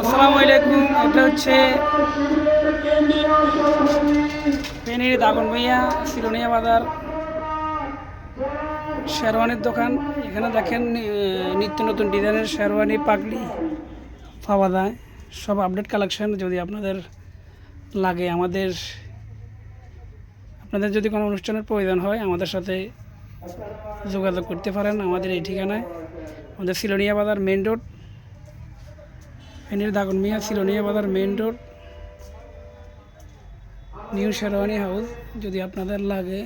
আসসালামু আলাইকুম এটা হচ্ছে দাগন ভাইয়া সিলোনিয়া বাজার শেরওয়ানির দোকান। এখানে দেখেন নিত্য নতুন ডিজাইনের শেরওয়ানি পাগলি পাওয়া যায় সব আপডেট কালেকশন যদি আপনাদের লাগে, আমাদের আপনাদের যদি কোনো অনুষ্ঠানের প্রয়োজন হয়, আমাদের সাথে যোগাযোগ করতে পারেন। আমাদের এই ঠিকানায় আমাদের সিলোনিয়া বাজার মেন রোড ফেনীর Dagon Miah, Siloniya Bazar main road, new Sherwani house. যদি আপনাদের লাগে,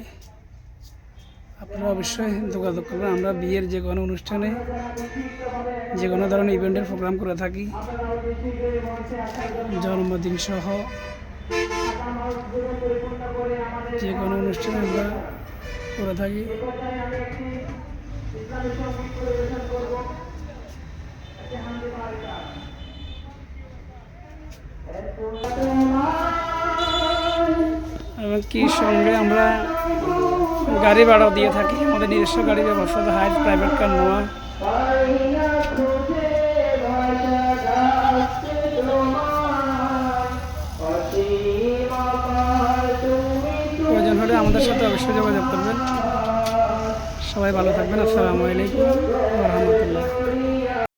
আপনারা অবশ্যই যোগাযোগ করবেন। আমরা বিয়ের যে কোনো অনুষ্ঠানে, যে কোনো ধরনের ইভেন্টের প্রোগ্রাম করে থাকি। জন্মদিন সহ যে কোনো অনুষ্ঠানে আমরা করে থাকি। কি সঙ্গে আমরা গাড়ি ভাড়াও দিয়ে থাকি। আমাদের নিজস্ব গাড়ি ব্যবস্থা, হাইট, প্রাইভেট কার নোয়া আমাদের সাথে অবশ্যই যোগাযোগ করবেন। সবাই ভালো থাকবেন। আসসালামু আলাইকুম রহমতুল্লাহ।